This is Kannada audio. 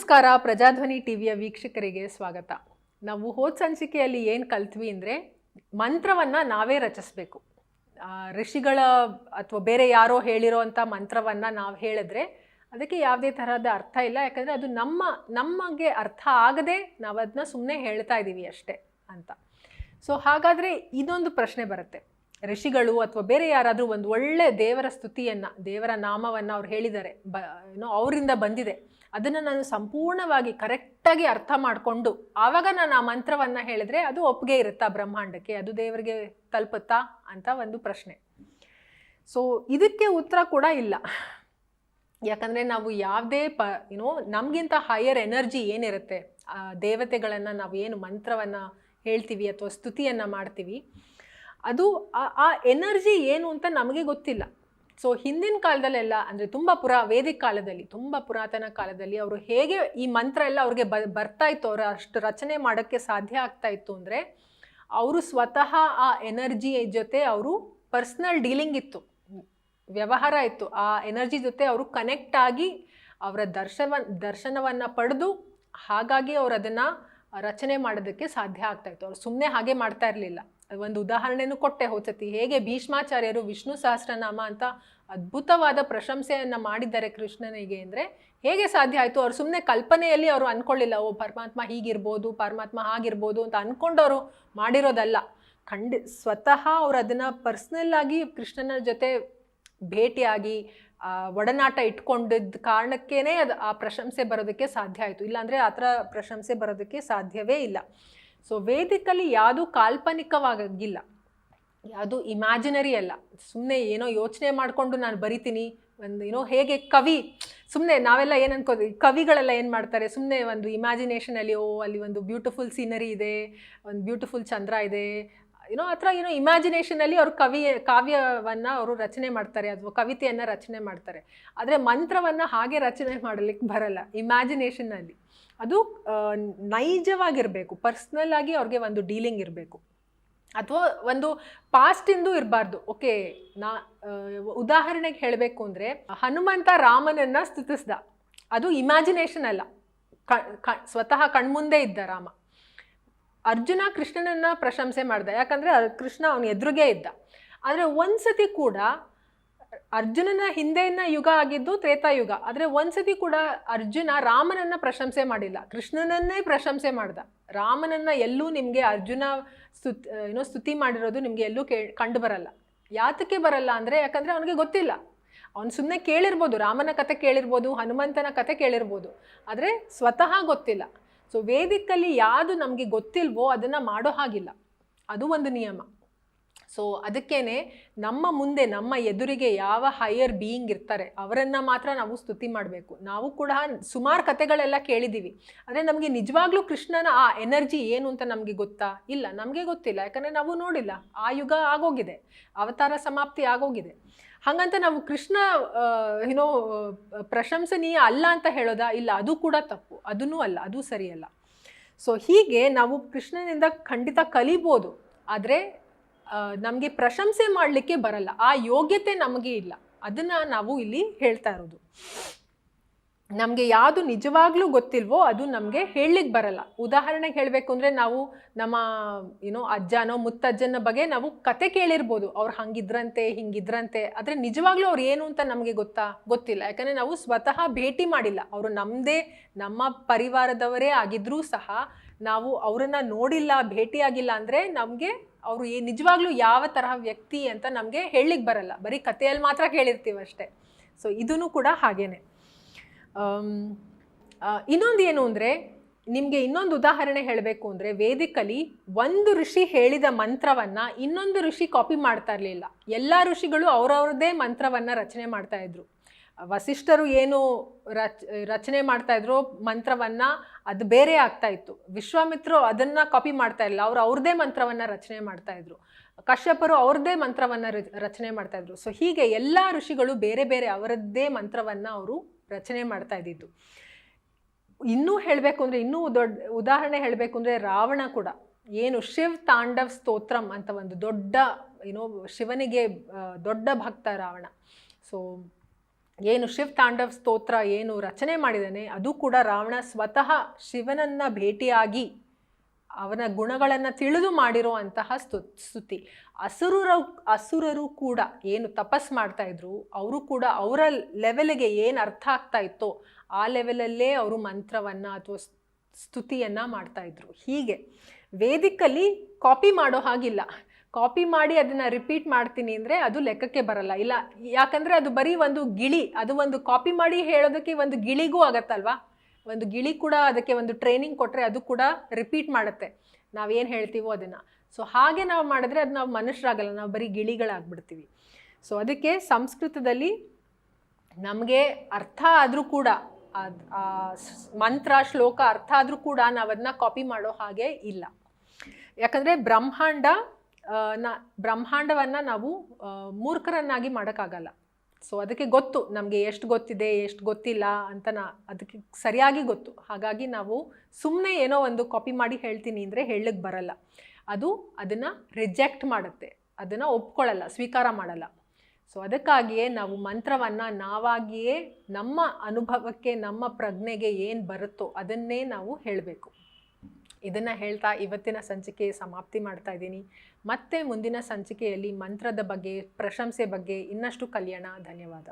ನಮಸ್ಕಾರ, ಪ್ರಜಾಧ್ವನಿ ಟಿವಿಯ ವೀಕ್ಷಕರಿಗೆ ಸ್ವಾಗತ. ನಾವು ಹೋದ ಸಂಚಿಕೆಯಲ್ಲಿ ಏನು ಕಲ್ತ್ವಿ ಅಂದರೆ, ಮಂತ್ರವನ್ನು ನಾವೇ ರಚಿಸ್ಬೇಕು. ಋಷಿಗಳ ಅಥವಾ ಬೇರೆ ಯಾರೋ ಹೇಳಿರೋ ಅಂಥ ಮಂತ್ರವನ್ನು ನಾವು ಹೇಳಿದ್ರೆ, ಅದಕ್ಕೆ ಯಾವುದೇ ತರಹದ ಅರ್ಥ ಇಲ್ಲ. ಯಾಕಂದರೆ ಅದು ನಮ್ಮ, ನಮಗೆ ಅರ್ಥ ಆಗದೆ ನಾವು ಅದನ್ನ ಸುಮ್ಮನೆ ಹೇಳ್ತಾ ಇದ್ದೀವಿ ಅಷ್ಟೇ ಅಂತ. ಸೊ ಹಾಗಾದರೆ ಇದೊಂದು ಪ್ರಶ್ನೆ ಬರುತ್ತೆ. ಋಷಿಗಳು ಅಥವಾ ಬೇರೆ ಯಾರಾದರೂ ಒಂದು ಒಳ್ಳೆ ದೇವರ ಸ್ತುತಿಯನ್ನು, ದೇವರ ನಾಮವನ್ನು ಅವ್ರು ಹೇಳಿದ್ದಾರೆ, ಬ, ಏನೋ ಅವರಿಂದ ಬಂದಿದೆ, ಅದನ್ನು ನಾನು ಸಂಪೂರ್ಣವಾಗಿ ಕರೆಕ್ಟಾಗಿ ಅರ್ಥ ಮಾಡಿಕೊಂಡು, ಆವಾಗ ನಾನು ಆ ಮಂತ್ರವನ್ನು ಹೇಳಿದ್ರೆ ಅದು ಒಪ್ಪಿಗೆ ಇರುತ್ತಾ ಬ್ರಹ್ಮಾಂಡಕ್ಕೆ, ಅದು ದೇವರಿಗೆ ತಲುಪುತ್ತಾ ಅಂತ ಒಂದು ಪ್ರಶ್ನೆ. ಸೊ ಇದಕ್ಕೆ ಉತ್ತರ ಕೂಡ ಇಲ್ಲ. ಯಾಕಂದರೆ ನಾವು ಯಾವುದೇ ಪ, ಏನೋ ನಮಗಿಂತ ಹೈಯರ್ ಎನರ್ಜಿ ಏನಿರುತ್ತೆ ದೇವತೆಗಳನ್ನು ನಾವು ಏನು ಮಂತ್ರವನ್ನು ಹೇಳ್ತೀವಿ ಅಥವಾ ಸ್ತುತಿಯನ್ನು ಮಾಡ್ತೀವಿ ಅದು ಆ- ಎನರ್ಜಿ ಏನು ಅಂತ ನಮಗೆ ಗೊತ್ತಿಲ್ಲ. ಸೊ ಹಿಂದಿನ ಕಾಲದಲ್ಲೆಲ್ಲ ಅಂದರೆ ತುಂಬ ಪುರಾ, ವೇದಿಕ ಕಾಲದಲ್ಲಿ, ತುಂಬ ಪುರಾತನ ಕಾಲದಲ್ಲಿ ಅವರು ಹೇಗೆ ಈ ಮಂತ್ರ ಎಲ್ಲ ಅವ್ರಿಗೆ ಬ, ಬರ್ತಾ ಇತ್ತು, ಅವರು ಅಷ್ಟು ರಚನೆ ಮಾಡೋಕ್ಕೆ ಸಾಧ್ಯ ಆಗ್ತಾ ಇತ್ತು ಅಂದರೆ ಅವರು ಸ್ವತಃ ಆ ಎನರ್ಜಿ ಜೊತೆ ಅವರು ಪರ್ಸ್ನಲ್ ಡೀಲಿಂಗ್ ಇತ್ತು. ವ್ಯವಹಾರ ಇತ್ತು. ಆ ಎನರ್ಜಿ ಜೊತೆ ಅವರು ಕನೆಕ್ಟ್ ಆಗಿ ಅವರ ದರ್ಶನ ದರ್ಶನವನ್ನು ಪಡೆದು ಹಾಗಾಗಿ ಅವರು ಅದನ್ನು ರಚನೆ ಮಾಡೋದಕ್ಕೆ ಸಾಧ್ಯ ಆಗ್ತಾ ಇತ್ತು. ಅವ್ರು ಸುಮ್ಮನೆ ಹಾಗೆ ಮಾಡ್ತಾ ಇರಲಿಲ್ಲ. ಒಂದು ಉದಾಹರಣೆನೂ ಕೊಟ್ಟೆ ಹೋದ್ಸತಿ. ಹೇಗೆ ಭೀಷ್ಮಾಚಾರ್ಯರು ವಿಷ್ಣು ಸಹಸ್ರನಾಮ ಅಂತ ಅದ್ಭುತವಾದ ಪ್ರಶಂಸೆಯನ್ನು ಮಾಡಿದ್ದಾರೆ ಕೃಷ್ಣನಿಗೆ ಅಂದರೆ ಹೇಗೆ ಸಾಧ್ಯ ಆಯಿತು? ಅವ್ರು ಸುಮ್ಮನೆ ಕಲ್ಪನೆಯಲ್ಲಿ ಅವರು ಅಂದ್ಕೊಳ್ಳಿಲ್ಲ ಓ, ಪರಮಾತ್ಮ ಹೀಗಿರ್ಬೋದು, ಪರಮಾತ್ಮ ಹಾಗಿರ್ಬೋದು ಅಂತ ಅಂದ್ಕೊಂಡವರು ಮಾಡಿರೋದಲ್ಲ. ಖಂಡಿ, ಸ್ವತಃ ಅವರು ಅದನ್ನು ಪರ್ಸ್ನಲ್ ಆಗಿ ಕೃಷ್ಣನ ಜೊತೆ ಭೇಟಿಯಾಗಿ ಒಡನಾಟ ಇಟ್ಕೊಂಡಿದ್ದ ಕಾರಣಕ್ಕೇನೆ ಅದು ಆ ಪ್ರಶಂಸೆ ಬರೋದಕ್ಕೆ ಸಾಧ್ಯ ಆಯಿತು. ಇಲ್ಲಾಂದರೆ ಆ ಥರ ಪ್ರಶಂಸೆ ಬರೋದಕ್ಕೆ ಸಾಧ್ಯವೇ ಇಲ್ಲ. ಸೊ ವೇದಿಕಲ್ಲಿ ಯಾವುದು ಕಾಲ್ಪನಿಕವಾಗಿಲ್ಲ, ಯಾವುದು ಇಮ್ಯಾಜಿನರಿ ಅಲ್ಲ. ಸುಮ್ಮನೆ ಏನೋ ಯೋಚನೆ ಮಾಡಿಕೊಂಡು ನಾನು ಬರಿತೀನಿ, ಒಂದು, ಏನೋ ಹೇಗೆ ಕವಿ ಸುಮ್ಮನೆ ನಾವೆಲ್ಲ ಏನು ಅನ್ಕೋತೀವಿ ಕವಿಗಳೆಲ್ಲ ಏನು ಮಾಡ್ತಾರೆ ಸುಮ್ಮನೆ ಒಂದು ಇಮ್ಯಾಜಿನೇಷನಲ್ಲಿ ಓ, ಅಲ್ಲಿ ಒಂದು ಬ್ಯೂಟಿಫುಲ್ ಸೀನರಿ ಇದೆ, ಒಂದು ಬ್ಯೂಟಿಫುಲ್ ಚಂದ್ರ ಇದೆ ಏನೋ ಆ ಥರ ಏನೋ ಇಮ್ಯಾಜಿನೇಷನಲ್ಲಿ ಅವರು ಕವಿ ಕಾವ್ಯವನ್ನು ಅವರು ರಚನೆ ಮಾಡ್ತಾರೆ, ಅಥವಾ ಕವಿತೆಯನ್ನು ರಚನೆ ಮಾಡ್ತಾರೆ. ಆದರೆ ಮಂತ್ರವನ್ನು ಹಾಗೆ ರಚನೆ ಮಾಡಲಿಕ್ಕೆ ಬರಲ್ಲ ಇಮ್ಯಾಜಿನೇಷನ್ನಲ್ಲಿ ಅದು ನೈಜವಾಗಿರಬೇಕು ಪರ್ಸ್ನಲ್ ಆಗಿ ಅವ್ರಿಗೆ ಒಂದು ಡೀಲಿಂಗ್ ಇರಬೇಕು. ಅಥವಾ ಒಂದು ಪಾಸ್ಟಿಂದು ಇರಬಾರ್ದು. ಓಕೆ, ನಾ ಉದಾಹರಣೆಗೆ ಹೇಳಬೇಕು ಅಂದರೆ, ಹನುಮಂತ ರಾಮನನ್ನು ಸ್ತುತಿಸ್ದ. ಅದು ಇಮ್ಯಾಜಿನೇಷನ್ ಅಲ್ಲ. ಕ- ಸ್ವತಃ ಕಣ್ಮುಂದೆ ಇದ್ದ ರಾಮ. ಅರ್ಜುನ ಕೃಷ್ಣನನ್ನ ಪ್ರಶಂಸೆ ಮಾಡ್ದ. ಯಾಕಂದರೆ ಕೃಷ್ಣ ಅವನ ಎದುರುಗೇ ಇದ್ದ. ಆದರೆ ಒಂದ್ಸತಿ ಕೂಡ ಅರ್ಜುನನ ಹಿಂದೆನ ಯುಗ ಆಗಿದ್ದು ತ್ರೇತಾಯುಗ ಆದರೆ ಒಂದ್ಸತಿ ಕೂಡ ಅರ್ಜುನ ರಾಮನನ್ನ ಪ್ರಶಂಸೆ ಮಾಡಿಲ್ಲ. ಕೃಷ್ಣನನ್ನೇ ಪ್ರಶಂಸೆ ಮಾಡ್ದ. ರಾಮನನ್ನ ಎಲ್ಲೂ ನಿಮಗೆ ಅರ್ಜುನ ಸ್ತುತ್ ಏನೋ ಸ್ತುತಿ ಮಾಡಿರೋದು ನಿಮಗೆ ಎಲ್ಲೂ ಕೇ ಕಂಡು ಬರಲ್ಲ ಯಾತಕ್ಕೆ ಬರಲ್ಲ ಅಂದರೆ ಯಾಕಂದರೆ ಅವನಿಗೆ ಗೊತ್ತಿಲ್ಲ. ಅವ್ನು ಸುಮ್ಮನೆ ಕೇಳಿರ್ಬೋದು, ರಾಮನ ಕತೆ ಕೇಳಿರ್ಬೋದು, ಹನುಮಂತನ ಕತೆ ಕೇಳಿರ್ಬೋದು. ಆದರೆ ಸ್ವತಃ ಗೊತ್ತಿಲ್ಲ. ಸೊ ವೇದಿಕಲ್ಲಿ ಯಾವುದು ನಮಗೆ ಗೊತ್ತಿಲ್ವೋ ಅದನ್ನು ಮಾಡೋ ಹಾಗಿಲ್ಲ. ಅದು ಒಂದು ನಿಯಮ. ಸೊ ಅದಕ್ಕೇನೆ ನಮ್ಮ ಮುಂದೆ ನಮ್ಮ ಎದುರಿಗೆ ಯಾವ ಹೈಯರ್ ಬೀಯಿಂಗ್ ಇರ್ತಾರೆ, ಅವರನ್ನು ಮಾತ್ರ ನಾವು ಸ್ತುತಿ ಮಾಡಬೇಕು. ನಾವು ಕೂಡ ಸುಮಾರು ಕತೆಗಳೆಲ್ಲ ಕೇಳಿದ್ದೀವಿ ಆದರೆ ನಮಗೆ ನಿಜವಾಗ್ಲೂ ಕೃಷ್ಣನ ಆ ಎನರ್ಜಿ ಏನು ಅಂತ ನಮಗೆ ಗೊತ್ತಾ? ಇಲ್ಲ, ನಮಗೆ ಗೊತ್ತಿಲ್ಲ. ಯಾಕಂದರೆ ನಾವು ನೋಡಿಲ್ಲ. ಆ ಯುಗ ಆಗೋಗಿದೆ. ಅವತಾರ ಸಮಾಪ್ತಿ ಆಗೋಗಿದೆ. ಹಾಗಂತ ನಾವು ಕೃಷ್ಣ ಏನೋ ಪ್ರಶಂಸನೀಯ ಅಲ್ಲ ಅಂತ ಹೇಳೋದಾ? ಇಲ್ಲ, ಅದು ಕೂಡ ತಪ್ಪು. ಅದೂ ಅಲ್ಲ, ಅದು ಸರಿಯಲ್ಲ. ಸೊ ಹೀಗೆ ನಾವು ಕೃಷ್ಣನಿಂದ ಖಂಡಿತ ಕಲಿಬೋದು. ಆದರೆ ನಮಗೆ ಪ್ರಶಂಸೆ ಮಾಡಲಿಕ್ಕೆ ಬರಲ್ಲ. ಆ ಯೋಗ್ಯತೆ ನಮಗೆ ಇಲ್ಲ. ಅದನ್ನು ನಾವು ಇಲ್ಲಿ ಹೇಳ್ತಾ ಇರೋದು. ನಮಗೆ ಯಾವುದು ನಿಜವಾಗ್ಲೂ ಗೊತ್ತಿಲ್ವೋ ಅದು ನಮಗೆ ಹೇಳಲಿಕ್ಕೆ ಬರಲ್ಲ. ಉದಾಹರಣೆಗೆ ಹೇಳಬೇಕು ಅಂದರೆ ನಾವು ನಮ್ಮ ಏನೋ ಅಜ್ಜನೋ ಮುತ್ತಜ್ಜನ ಬಗ್ಗೆ ನಾವು ಕತೆ ಕೇಳಿರ್ಬೋದು. ಅವ್ರು ಹಂಗಿದ್ರಂತೆ, ಹಿಂಗಿದ್ರಂತೆ. ಆದರೆ ನಿಜವಾಗ್ಲೂ ಅವ್ರು ಏನು ಅಂತ ನಮಗೆ ಗೊತ್ತಾ? ಗೊತ್ತಿಲ್ಲ. ಯಾಕಂದರೆ ನಾವು ಸ್ವತಃ ಭೇಟಿ ಮಾಡಿಲ್ಲ. ಅವರು ನಮ್ಮದೇ ನಮ್ಮ ಪರಿವಾರದವರೇ ಆಗಿದ್ರೂ ಸಹ ನಾವು ಅವರನ್ನು ನೋಡಿಲ್ಲ, ಭೇಟಿಯಾಗಿಲ್ಲ ಅಂದರೆ ನಮಗೆ ಅವರು ಏ ನಿಜವಾಗ್ಲೂ ಯಾವ ತರಹ ವ್ಯಕ್ತಿ ಅಂತ ನಮಗೆ ಹೇಳಲಿಕ್ಕೆ ಬರಲ್ಲ. ಬರೀ ಕಥೆಯಲ್ಲಿ ಮಾತ್ರ ಕೇಳಿರ್ತೀವಿ ಅಷ್ಟೇ. ಸೊ ಇದೂ ಕೂಡ ಹಾಗೇನೆ. ಇನ್ನೊಂದು ಏನು ಅಂದರೆ, ನಿಮಗೆ ಇನ್ನೊಂದು ಉದಾಹರಣೆ ಹೇಳಬೇಕು ಅಂದರೆ, ವೇದಿಕಲಿ ಒಂದು ಋಷಿ ಹೇಳಿದ ಮಂತ್ರವನ್ನು ಇನ್ನೊಂದು ಋಷಿ ಕಾಪಿ ಮಾಡ್ತಾ ಇರಲಿಲ್ಲ. ಎಲ್ಲ ಋಷಿಗಳು ಅವರವ್ರದ್ದೇ ಮಂತ್ರವನ್ನು ರಚನೆ ಮಾಡ್ತಾ ಇದ್ರು. ವಸಿಷ್ಠರು ಏನು ರಚ, ರಚನೆ ಮಾಡ್ತಾ ಇದ್ರು ಮಂತ್ರವನ್ನು ಅದು ಬೇರೆ ಆಗ್ತಾ ಇತ್ತು. ವಿಶ್ವಾಮಿತ್ರರು ಅದನ್ನು ಕಾಪಿ ಮಾಡ್ತಾ ಇಲ್ಲ ಅವರು ಅವ್ರದ್ದೇ ಮಂತ್ರವನ್ನು ರಚನೆ ಮಾಡ್ತಾ ಇದ್ರು. ಕಶ್ಯಪರು ಅವ್ರದ್ದೇ ಮಂತ್ರವನ್ನು ರಚನೆ ಮಾಡ್ತಾ ಇದ್ರು. ಸೊ ಹೀಗೆ ಎಲ್ಲ ಋಷಿಗಳು ಬೇರೆ ಬೇರೆ ಅವರದ್ದೇ ಮಂತ್ರವನ್ನು ಅವರು ರಚನೆ ಮಾಡ್ತಾ ಇದ್ದಿದ್ದು. ಇನ್ನೂ ಹೇಳಬೇಕು ಅಂದರೆ, ಇನ್ನೂ ದೊಡ್ಡ ಉದಾಹರಣೆ ಹೇಳಬೇಕು ಅಂದರೆ ರಾವಣ ಕೂಡ. ಏನು ಶಿವ್ ತಾಂಡವ್ ಸ್ತೋತ್ರಂ ಅಂತ ಒಂದು ದೊಡ್ಡ, ಏನೋ ಶಿವನಿಗೆ ದೊಡ್ಡ ಭಕ್ತ ರಾವಣ. ಸೊ ಏನು ಶಿವ ತಾಂಡವ್ ಸ್ತೋತ್ರ, ಏನು ರಚನೆ ಮಾಡಿದ್ದಾನೆ, ಅದು ಕೂಡ ರಾವಣ ಸ್ವತಃ ಶಿವನನ್ನು ಭೇಟಿಯಾಗಿ ಅವನ ಗುಣಗಳನ್ನು ತಿಳಿದು ಮಾಡಿರುವಂತಹ ಸ್ತು ಸ್ತುತಿ ಅಸುರರು ಅಸುರರು ಕೂಡ ಏನು ತಪಸ್ ಮಾಡ್ತಾ ಇದ್ರು, ಅವರು ಕೂಡ ಅವರ ಲೆವೆಲ್ಗೆ ಏನು ಅರ್ಥ ಆಗ್ತಾ ಇತ್ತೋ ಆ ಲೆವೆಲಲ್ಲೇ ಅವರು ಮಂತ್ರವನ್ನು ಅಥವಾ ಸ್ತುತಿಯನ್ನು ಮಾಡ್ತಾ ಇದ್ರು. ಹೀಗೆ ವೇದಿಕಲ್ಲಿ ಕಾಪಿ ಮಾಡೋ ಹಾಗಿಲ್ಲ. ಕಾಪಿ ಮಾಡಿ ಅದನ್ನು ರಿಪೀಟ್ ಮಾಡ್ತೀನಿ ಅಂದರೆ ಅದು ಲೆಕ್ಕಕ್ಕೆ ಬರಲ್ಲ. ಇಲ್ಲ, ಯಾಕಂದರೆ ಅದು ಬರೀ ಒಂದು ಗಿಳಿ, ಅದು ಒಂದು ಕಾಪಿ ಮಾಡಿ ಹೇಳೋದಕ್ಕೆ ಒಂದು ಗಿಳಿಗೂ ಆಗತ್ತಲ್ವಾ? ಒಂದು ಗಿಳಿ ಕೂಡ ಅದಕ್ಕೆ ಒಂದು ಟ್ರೈನಿಂಗ್ ಕೊಟ್ಟರೆ ಅದು ಕೂಡ ರಿಪೀಟ್ ಮಾಡುತ್ತೆ. ನಾವೇನು ಹೇಳ್ತೀವೋ ಅದನ್ನು. ಸೊ ಹಾಗೆ ನಾವು ಮಾಡಿದ್ರೆ ಅದು ನಾವು ಮನುಷ್ಯರಾಗಲ್ಲ, ನಾವು ಬರೀ ಗಿಳಿಗಳಾಗ್ಬಿಡ್ತೀವಿ. ಸೊ ಅದಕ್ಕೆ ಸಂಸ್ಕೃತದಲ್ಲಿ ನಮಗೆ ಅರ್ಥ ಆದರೂ ಕೂಡ ಮಂತ್ರ, ಶ್ಲೋಕ ಅರ್ಥ ಆದರೂ ಕೂಡ ನಾವು ಅದನ್ನ ಕಾಪಿ ಮಾಡೋ ಹಾಗೆ ಇಲ್ಲ. ಯಾಕಂದರೆ ಬ್ರಹ್ಮಾಂಡ ನಾ, ಬ್ರಹ್ಮಾಂಡವನ್ನು ನಾವು ಮೂರ್ಖರನ್ನಾಗಿ ಮಾಡೋಕ್ಕಾಗಲ್ಲ. ಸೊ ಅದಕ್ಕೆ ಗೊತ್ತು, ನಮಗೆ ಎಷ್ಟು ಗೊತ್ತಿದೆ, ಎಷ್ಟು ಗೊತ್ತಿಲ್ಲ ಅಂತ ನಾ, ಅದಕ್ಕೆ ಸರಿಯಾಗಿ ಗೊತ್ತು. ಹಾಗಾಗಿ ನಾವು ಸುಮ್ಮನೆ ಏನೋ ಒಂದು ಕಾಪಿ ಮಾಡಿ ಹೇಳ್ತೀನಿ ಅಂದರೆ ಹೇಳಕ್ಕೆ ಬರಲ್ಲ. ಅದು ಅದನ್ನು ರಿಜೆಕ್ಟ್ ಮಾಡುತ್ತೆ. ಅದನ್ನು ಒಪ್ಕೊಳ್ಳಲ್ಲ, ಸ್ವೀಕಾರ ಮಾಡಲ್ಲ. ಸೊ ಅದಕ್ಕಾಗಿಯೇ ನಾವು ಮಂತ್ರವನ್ನು ನಾವಾಗಿಯೇ ನಮ್ಮ ಅನುಭವಕ್ಕೆ, ನಮ್ಮ ಪ್ರಜ್ಞೆಗೆ ಏನು ಬರುತ್ತೋ ಅದನ್ನೇ ನಾವು ಹೇಳಬೇಕು. ಇದನ್ನು ಹೇಳ್ತಾ ಇವತ್ತಿನ ಸಂಚಿಕೆ ಸಮಾಪ್ತಿ ಮಾಡ್ತಾ ಇದ್ದೀನಿ. ಮತ್ತೆ ಮುಂದಿನ ಸಂಚಿಕೆಯಲ್ಲಿ ಮಂತ್ರದ ಬಗ್ಗೆ, ಪ್ರಶಂಸೆ ಬಗ್ಗೆ ಇನ್ನಷ್ಟು ಕಲಿಯೋಣ. ಧನ್ಯವಾದ.